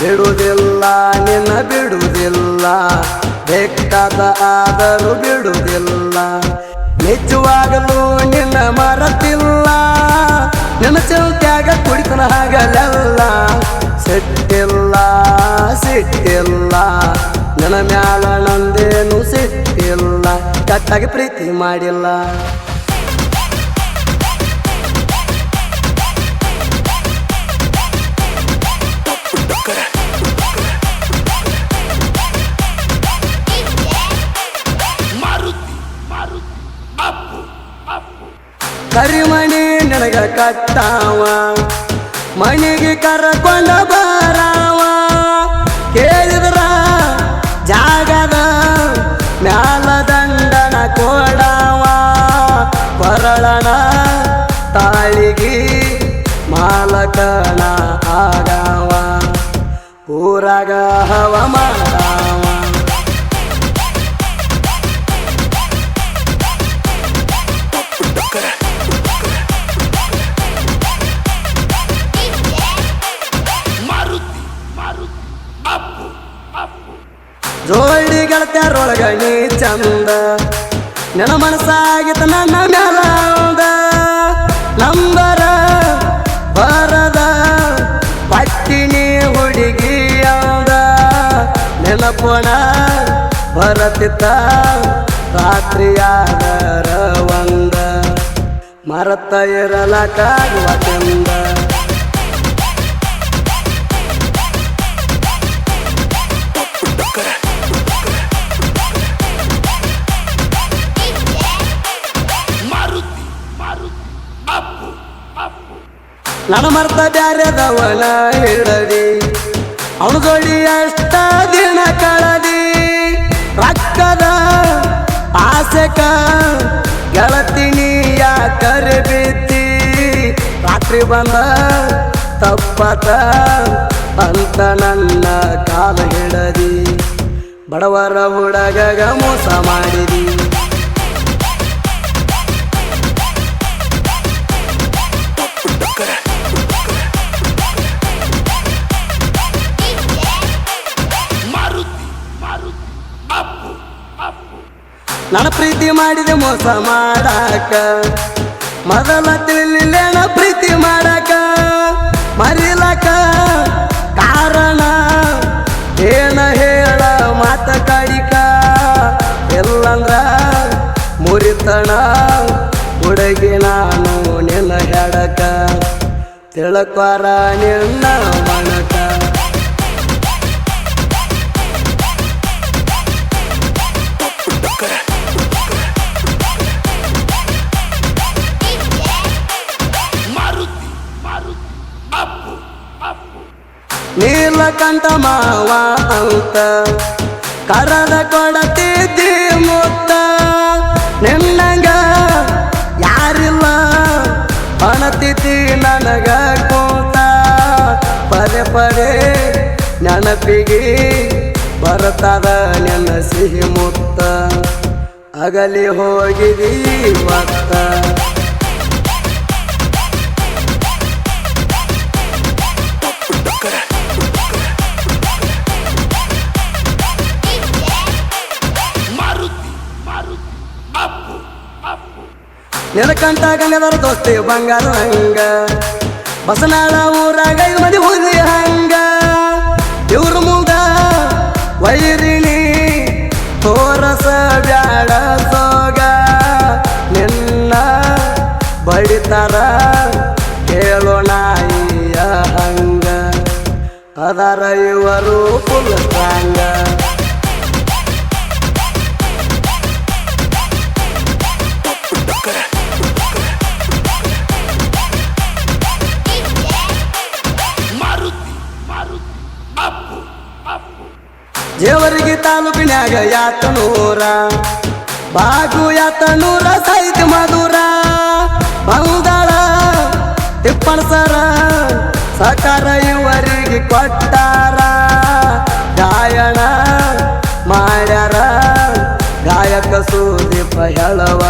ಬಿಡುವುದಿಲ್ಲ, ನಿನ್ನ ಬಿಡುವುದಿಲ್ಲ. ಬೆಟ್ಟದ ಆದರೂ ಬಿಡುವುದಿಲ್ಲ. ನಿಜವಾಗಲು ನಿನ್ನ ಮರತಿಲ್ಲ. ನಿನ್ನ ಚೌತ್ಯಾಗ ಕುಡಿತನ ಹಾಗಲೆಲ್ಲ. ಸಿಟ್ಟಿಲ್ಲ ಸಿಟ್ಟಿಲ್ಲ. ನನ್ನ ಮ್ಯಾಲ ನಂದೇನು ಸಿಟ್ಟಿಲ್ಲ. ಕಟ್ಟಾಗಿ ಪ್ರೀತಿ ಮಾಡಿಲ್ಲ. ಕರಿಮಣಿ ನಿನಗ ಕತ್ತಾವ ಮಣಿಗೆ ಕರ್ಕೊಂಡ ಬರಾವ. ಕೇಳಿದ್ರ ಜಾಗದ ಮ್ಯಾಲ ದಂಡನ ಕೊಡಾವ. ಕೊರಳನ ತಾಳಿಗಿ ಮಾಲಕನ ಆಗಾವ. ಊರಾಗ ಹವ ಜೋಡಿ ಗೆಳತ್ಯಾರೊಳಗ ನೀ ಚಂದ. ನನ್ನ ಮನಸ್ಸಾಗಿತ್ತ ನನ್ನ ಮ್ಯಾಲಂದ ನಂಬರ ಬರದ ಪಟ್ಟಿನಿ ಹುಡುಗಿ ನೆನಪೋಣ ನೆನಪುಣ ಬರತಿತ್ತ ರಾತ್ರಿಯಾದರ ಒಂದ. ಮರತ ಇರಲಕ್ಕಾಗುವ ಚಂದ. ನನ್ನ ಮರ್ತ ಬ್ಯಾರೆದವನ ಹಿಡದಿ. ಅವನು ಜೋಡಿ ಅಷ್ಟ ದಿನ ಕಳದಿ. ರಕ್ಕದ ಆಸೆಕ ಗೆಳತಿನಿ ಯಾಕರೆ ಬಿದ್ದಿ. ರಾತ್ರಿ ಬಂದ ತಪ್ಪತ ಅಂತ ನನ್ನ ಕಾಲ ಹಿಡದಿ. ಬಡವರ ಹುಡುಗಗ ಮೋಸ ಮಾಡಿದಿ. ನನ್ನ ಪ್ರೀತಿ ಮಾಡಿದೆ ಮೋಸ ಮಾಡಾಕ. ಮೊದಲ ತಿಳಿಲಿಲ್ಲ ಪ್ರೀತಿ ಮಾಡಾಕ. ಮರಿಲಕ ಕಾರಣ ಏನ ಹೇಳ ಮಾತ ಕಾಡಿಕ. ಎಲ್ಲಂದ್ರ ಮುರಿತಣ ಹುಡುಗಿ ನಾನು ನಿನ್ನ ಹೇಳಕ. ತಿಳಕ್ವಾರ ನಿನ್ನ ನೀಲಕಂಠ ಮಾವ ಅಂತ. ಕರದ ಕೊಡತಿದ್ದಿ ಮುತ್ತ ನಿನ್ನಂಗ ಯಾರಿಲ್ಲ. ಅಣತಿತಿ ನನಗ ಕೂತ. ಪದೇ ಪದೇ ನೆನಪಿಗೆ ಬರ್ತದ ನನ್ನ ಸಿಹಿ ಮುತ್ತ. ಅಗಲಿ ಹೋಗಿದಿ ಮತ್ತ. ನಿನಕಂಠ ಗಂಗದರ ದೋಸ್ತಿ ಬಂಗಾರ ಹಂಗ? ಬಸನಾಳ ಊರಾಗ ಮಂದಿ ಹೋದಿ ಹಂಗ? ಇವ್ರ ಮುಂದ ವೈರಿಣಿ ತೋರಸ ಬ್ಯಾಡ ಸೋಗ? ನಿನ್ನ ಬಡಿತಾರ ಕೇಳೋಣ ಹಂಗ? ಅದರ ಇವರು ಫುಲ್ ಜೇವರ್ಗಿ ತಾಲೂಕಿನ್ಯಾಗ ಯಾತನೂರ ಬಾಗು ಯಾತನೂರ ಸೈತ್ ಮಧುರ, ಬಂಗಾಳ ತಿಪ್ಪಣ ಸರ, ಸಕಾರ ಇವರಿಗೆ ಕೊಟ್ಟಾರ. ಗಾಯಣ ಮಾಡ್ಯಾರ, ಗಾಯಕ ಸುದೀಪ ಹೇಳವ